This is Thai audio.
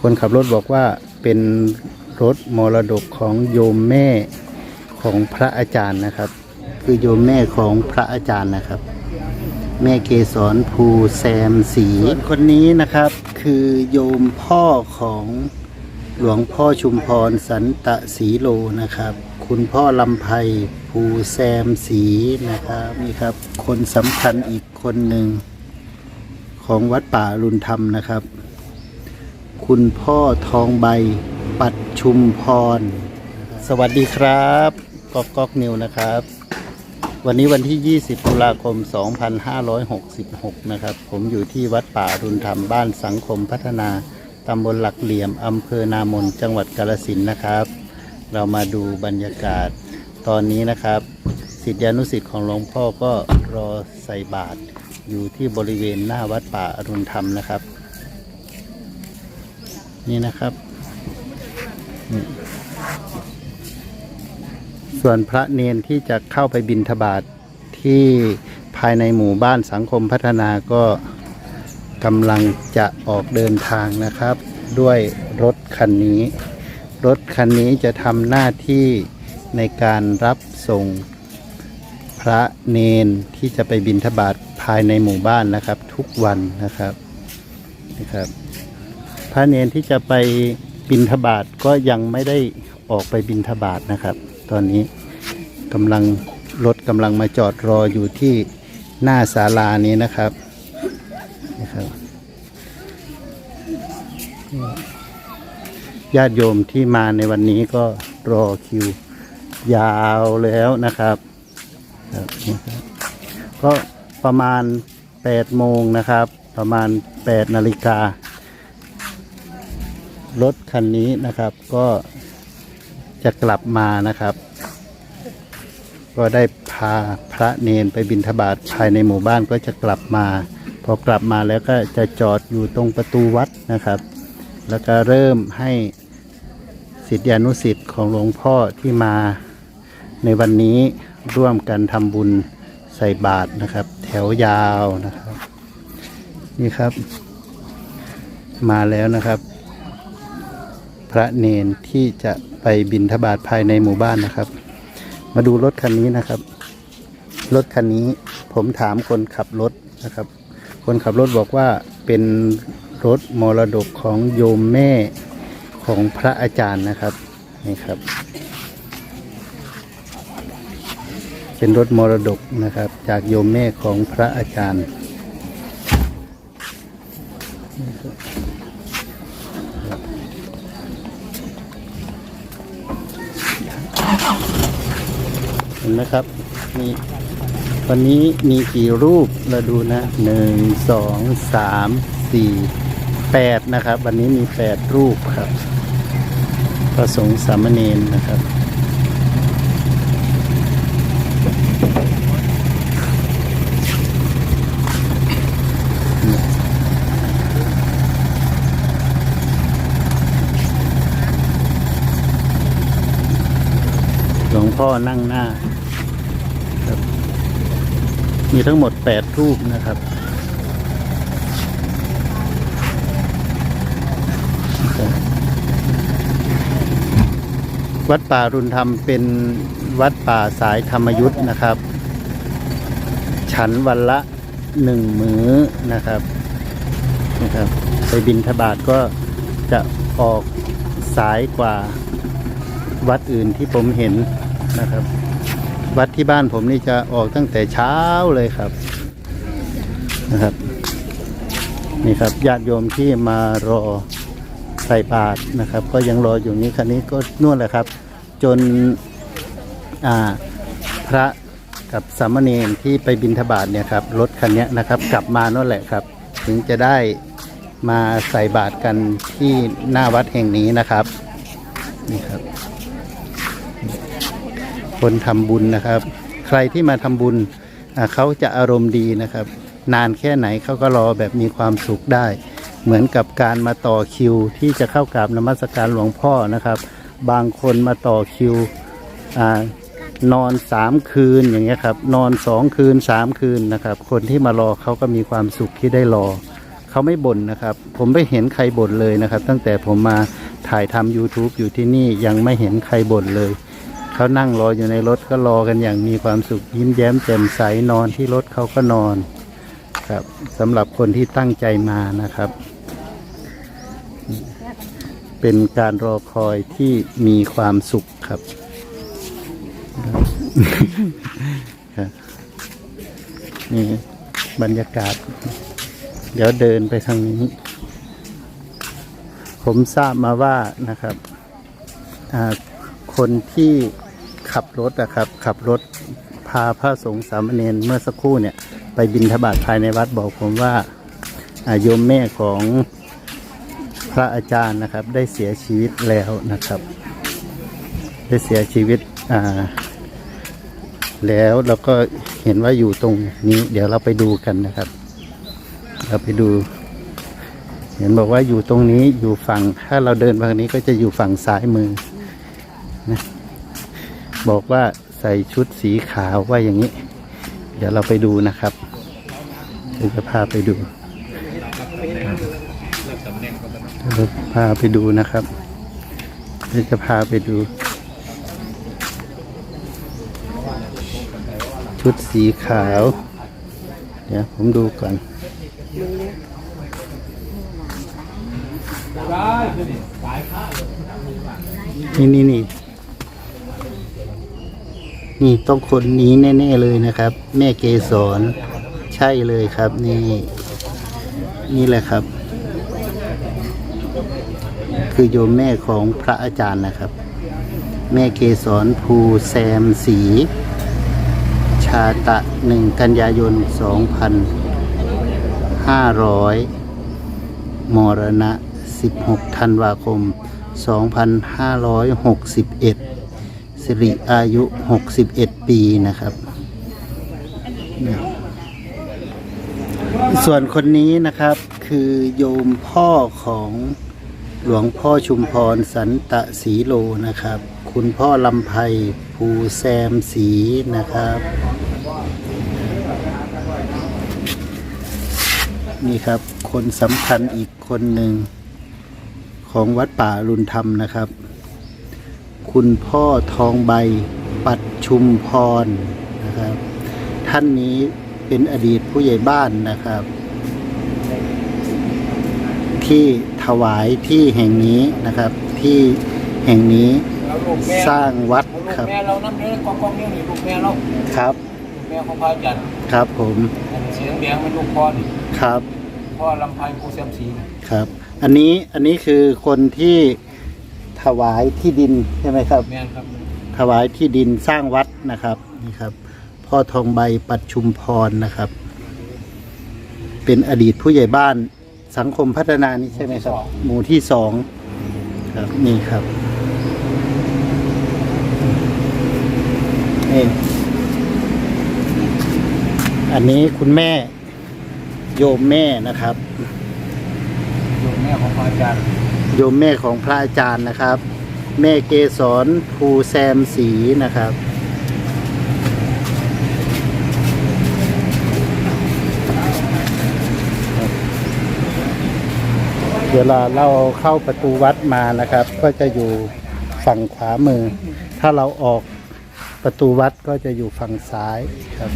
คนขับรถบอกว่าเป็นรถมรดกของโยมแม่ของพระอาจารย์นะครับ คือโยมแม่ของพระอาจารย์นะครับ แม่เกสรภูแซมสีคนนี้นะครับคือโยมพ่อของหลวงพ่อชุมพรสันตะสีโลนะครับ คุณพ่อลำไพภูแซมสีนะครับนี่ครับ คนสำคัญอีกคนหนึ่งของวัดป่ารุนธรรมนะครับ คุณพ่อทองใบ ปัดชุมพร สวัสดีครับก๊อกก๊อกนิวนะครับ วันนี้วันที่ 20 ตุลาคม 2566 นะครับ ผมอยู่ที่วัดป่ารุณธรรมบ้านสังคมพัฒนาตำบลหลักเหลี่ยมอำเภอนามนจังหวัดกาลสินนะครับ เรามาดูบรรยากาศตอนนี้นะครับศิษยานุศิษย์ของหลวงพ่อก็รอใส่บาตรอยู่ที่บริเวณหน้าวัดป่าอรุณธรรมนะครับ นี่นะครับ ส่วนพระเนนที่จะเข้าไปบิณฑบาตที่ภายในหมู่บ้านสังคมพัฒนาก็กำลังจะออกเดินทางนะครับ ด้วยรถคันนี้ รถคันนี้จะทำหน้าที่ในการรับส่งพระเนนที่จะไปบิณฑบาตภายในหมู่บ้านนะครับ ทุกวันนะครับนะครับ ระเนนที่จะไปบินทบาทก็ยังไม่ได้ออกไปบินทบาทนะครับ ตอนนี้กำลังรถกำลังมาจอดรออยู่ที่หน้าศาลานี้นะครับนะครับญาติโยมที่มาในวันนี้ก็รอคิวยาวแล้วนะครับก็ประมาณ8โมงนะครับ ประมาณ8นาฬิกา รถคันนี้นะครับ ก็จะกลับมานะครับ ก็ได้พาพระเนนไปบิณฑบาตภายในหมู่บ้านก็จะกลับมา พอกลับมาแล้วก็จะจอดอยู่ตรงประตูวัดนะครับ แล้วก็เริ่มให้ศิษยานุศิษย์ของหลวงพ่อที่มาในวันนี้ร่วมกันทำบุญใส่บาตรนะครับ แถวยาวนะครับ นี่ครับ มาแล้วนะครับ พระเนนที่จะไปบินทบาทภายในหมู่บ้านนะครับ มาดูรถคันนี้นะครับ รถคันนี้ผมถามคนขับรถนะครับ คนขับรถบอกว่าเป็นรถมรดกของโยมแม่ของพระอาจารย์นะครับนี่ครับ เป็นรถมรดกนะครับ จากโยมแม่ของพระอาจารย์ ห็นไหมครับมีวันนี้มีกี่รูปเราดูนะหนึ่งสองสามสี่แปดนะครับ วันนี้มีแปดรูปครับพระสงฆ์สามเณรนะครับหลวงพ่อนั่งหน้า มีทั้งหมดแปดรูปนะครับ วัดป่ารุนธรรมเป็นวัดป่าสายธรรมยุทธ์นะครับ ฉันวันละหนึ่งมื้อนะครับนะครับไปบินทบาทก็จะออกสายกว่าวัดอื่นที่ผมเห็นนะครับ วัดที่บ้านผมนี่จะออกตั้งแต่เช้าเลยครับนะครับ นี่ครับญาติโยมที่มารอใส่บาตรนะครับ ก็ยังรออยู่นี้คันนี้ก็นู่นแหละครับ จนอ่าพระกับสามเณรที่ไปบิณฑบาตเนี่ยครับรถคันนี้นะครับ กลับมานั่นแหละครับ ถึงจะได้มาใส่บาตรกันที่หน้าวัดแห่งนี้นะครับนี่ครับ คนทำบุญนะครับ ใครที่มาทำบุญเขาจะอารมณ์ดีนะครับ นานแค่ไหนเขาก็รอแบบมีความสุขได้ เหมือนกับการมาต่อคิว ที่จะเข้ากราบนมัสการหลวงพ่อนะครับ บางคนมาต่อคิวอนอนสามคืนอย่างเงี้ยครับ นอนสองคืนสามคืนนะครับ คนที่มารอเขาก็มีความสุขที่ได้รอเขาไม่บ่นนะครับ ผมไม่เห็นใครบ่นเลยนะครับ ตั้งแต่ผมมาถ่ายทำ YouTube อยู่ที่นี่ยังไม่เห็นใครบ่นเลย เขานั่งรออยู่ในรถก็รอกันอย่างมีความสุขยิ้มแย้มแจ่มใสนอนที่รถเขาก็นอนครับสำหรับคนที่ตั้งใจมานะครับ เป็นการรอคอยที่มีความสุขครับครับนี่บรรยากาศ เดี๋ยวเดินไปทางนี้ ผมทราบมาว่านะครับอ่าคนที่ ขับรถนะครับ ขับรถพาพระสงฆ์สามเณรเมื่อสักครู่เนี่ย ไปบินทบาทภายในวัดบอกผมว่าอาโยมแม่ของพระอาจารย์นะครับ ได้เสียชีวิตแล้วนะครับ ได้เสียชีวิตอ่าแล้วเราก็เห็นว่าอยู่ตรงนี้ เดี๋ยวเราไปดูกันนะครับ เราไปดู เห็นบอกว่าอยู่ตรงนี้อยู่ฝั่ง ถ้าเราเดินฝั่งนี้ก็จะอยู่ฝั่งซ้ายมือนะ บอกว่าใส่ชุดสีขาวว่าอย่างนี้ เดี๋ยวเราไปดูนะครับเดี๋ยวจะพาไปดูเดี๋ยวจะพาไปดูนะครับเดี๋ยวจะพาไปดู ชุดสีขาว เดี๋ยวผมดูก่อนนี่นี่นี่ นี่ต้องคนนี้แน่ๆเลยนะครับ แม่เกสรใช่เลยครับนี่นี่แหละครับ คือโยมแม่ของพระอาจารย์นะครับ แม่เกสรภูแซมสี ชาตะหนึ่งกันยายนสองพันห้าร้อยมรณะ 16 ธันวาคม 2561 สิริอายุหกสิบเอ็ดปีนะครับ ส่วนคนนี้นะครับคือโยมพ่อของหลวงพ่อชุมพรสันตะสีโลนะครับ คุณพ่อลำไพภูแซมสีนะครับ นี่ครับคนสำคัญอีกคนหนึ่งของวัดป่ารุนธรรมนะครับ คุณพ่อทองใบ ปัดชุมพรนะครับ ท่านนี้เป็นอดีตผู้ใหญ่บ้านนะครับ ที่ถวายที่แห่งนี้นะครับ ที่แห่งนี้แล้วลูกแม่สร้างวัดลูกครับแม่เราน้ำเนื้อกองกองๆเนี่ยนี่ลูกแม่เราครับลูกแม่ของพระอาจารย์ครับผมอันสีแดงๆเป็นลูกพ่อนี่ครับพ่อลำไพภูเซียมศรีนี่ครับ อันนี้อันนี้คือคนที่ถ วายที่ดินใช่ไหมครับ แม่นครับถวายที่ดินสร้างวัดนะครับนี่ครับ พ่อทองใบปัดชุมพรนะครับ เป็นอดีตผู้ใหญ่บ้านสังคมพัฒนานี่ใช่ไหมครับ หมู่ที่สองครับนี่ครับนี่อันนี้คุณแม่โยมแม่นะครับลูกแม่ของพระอาจารย์ โยมแม่ของพระอาจารย์นะครับ แม่เกสรภูแซมศีนะครับ เวลาเราเข้าประตูวัดมานะครับ ก็จะอยู่ฝั่งขวามือ ถ้าเราออกประตูวัดก็จะอยู่ฝั่งซ้ายครับ